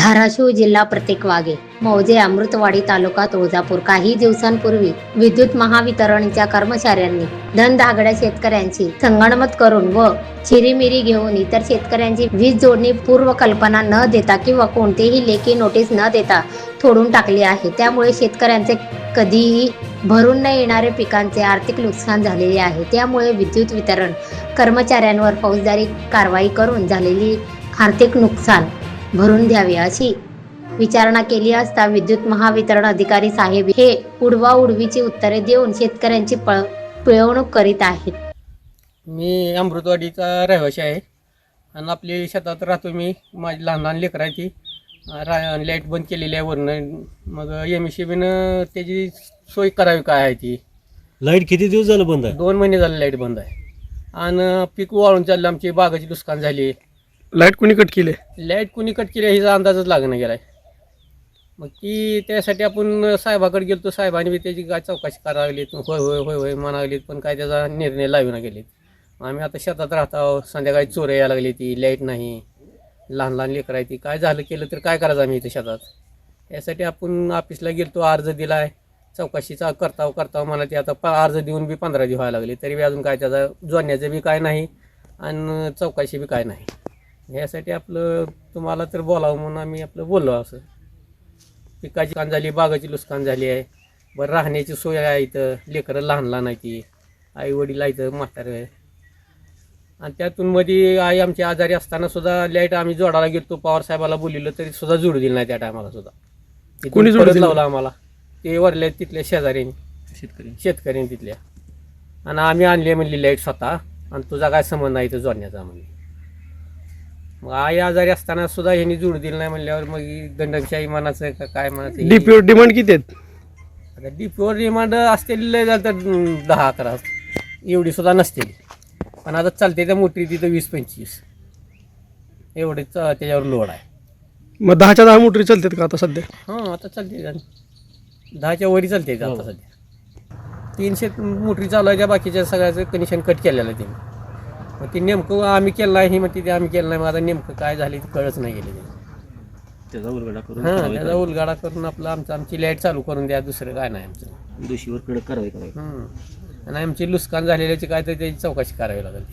धाराशिव जिल्हा प्रत्येक वागे. मौजे अमृतवाडी तालुका तुळजापूर. काही दिवसांपूर्वी विद्युत महावितरणच्या कर्मचाऱ्यांनी धनधागड्या शेतकऱ्यांची संगणमत करून व चिरीमिरी घेऊन इतर शेतकऱ्यांची वीज जोडणी पूर्व कल्पना न देता किंवा कोणतेही लेखी नोटीस न देता तोडून टाकली आहे. त्यामुळे शेतकऱ्यांचे कधीही भरून न येणारे पिकांचे आर्थिक नुकसान झालेले आहे. त्यामुळे विद्युत वितरण कर्मचाऱ्यांवर फौजदारी कारवाई करून झालेली आर्थिक नुकसान भरून द्यावे अशी विचारणा केली असता विद्युत महावितरण अधिकारी साहेब हे उडवा उडवीची उत्तरे देऊन शेतकऱ्यांची पळ पिळवणूक करीत आहेत. मी अमृतवाडीचा रहिवासी आहे. आणि आपली शेतात राहतो मी. माझी लहान लहान लेकरं आहे ती. रा लाइट बंद केलेली आहे वरनं. मग एम सी बीनं त्याची सोय करावी काय आहे ती? लाइट किती दिवस झालं बंद आहे? दोन महिने झाले लाइट बंद आहे. आणि पीक वाळून चाललं. आमची बागाची नुकसान झाली. लाइट कोणी कट केली? लाइट कुणी कट केली हिचा अंदाजच लागणं गेलाय. मग ती त्यासाठी आपण साहेबाकडे गेलो साहेबांनी बी त्याची काय चौकशी करावी लागली होय होय होय होय म्हणागलीत पण काय त्याचा निर्णय लावी ना गेलेत आम्ही आता शेतात राहत आहोत संध्याकाळी चोर यायला लागली ती लाइट नाही लहान लहान लेकरं आहे ती काय झालं केलं तर काय करायचं आम्ही इथं शेतात? यासाठी आपण ऑफिसला गेलतो अर्ज दिला आहे चौकशीचा करताव करताव मला ते आता प अर्ज देऊन बी पंधरा दिवस व्हायला लागले तरी बी अजून काय त्याचा जोडण्याचं बी काय नाही आणि चौकशी बी काय नाही. यासाठी आपलं तुम्हाला तर बोलावं म्हणून आम्ही आपलं बोललो असं. पिकाची कान झाली बागाची नुकसान झाली आहे. बरं राहण्याची सोय आहे इथं. लेकरं लहान लहान आहे ती. आई वडील आहे इथं म्हातारं आहे आणि त्यातून मध्ये आई आमची आजारी असताना सुद्धा लाइट आम्ही जोडायला गेलो पवार साहेबाला बोलिलं तरी सुद्धा जोडू दिलं नाही त्या टायमाला सुद्धा. तिथून कोणी जोडू? लावला आम्हाला. ते वरले तिथल्या शेजाऱ्यांनी. शेतकरी. शेतकऱ्यांनी तिथल्या. आणि आम्ही आणली म्हणली लाइट स्वतः. आणि तुझा काय संबंध आहे इथं जोडण्याचा म्हणजे मग आई आजारी असताना सुद्धा ह्यांनी जोड दिलं नाही म्हणल्यावर मग ही दंडशाही मनाचं का काय म्हणायचं? डीपीवर डिमांड किती आहेत? आता डीपीवर रिमांड असलेली तर दहा अकरा. एवढी सुद्धा नसतेली. पण आता चालते त्या मोठी तिथं वीस पंचवीस. एवढीच त्याच्यावर लोड आहे. मग दहाच्या दहा मोटरी चालतात का आता सध्या? हां आता चालते दहाच्या वरी चालते आता सध्या? तीनशे मोटरी चालवायच्या बाकीच्या सगळ्याचं कनेक्शन कट केलेलं आहे त्यांनी. मग ते नेमकं आम्ही केलं नाही मग ते आम्ही केलं नाही. मग आता नेमकं काय झाले ते कळच नाही गेले ते. त्याचा उलगडा करून हां कारवाई त्याचा उलगाडा करून आपलं आमचं आमची लाइट चालू करून द्या दुसरं काय नाही आमचं. करावी. दोषीवर कडक कारवाई करावी. हम्म. आणि आमची नुकसान झालेल्याची काय तर त्याची चौकशी करावी लागेल.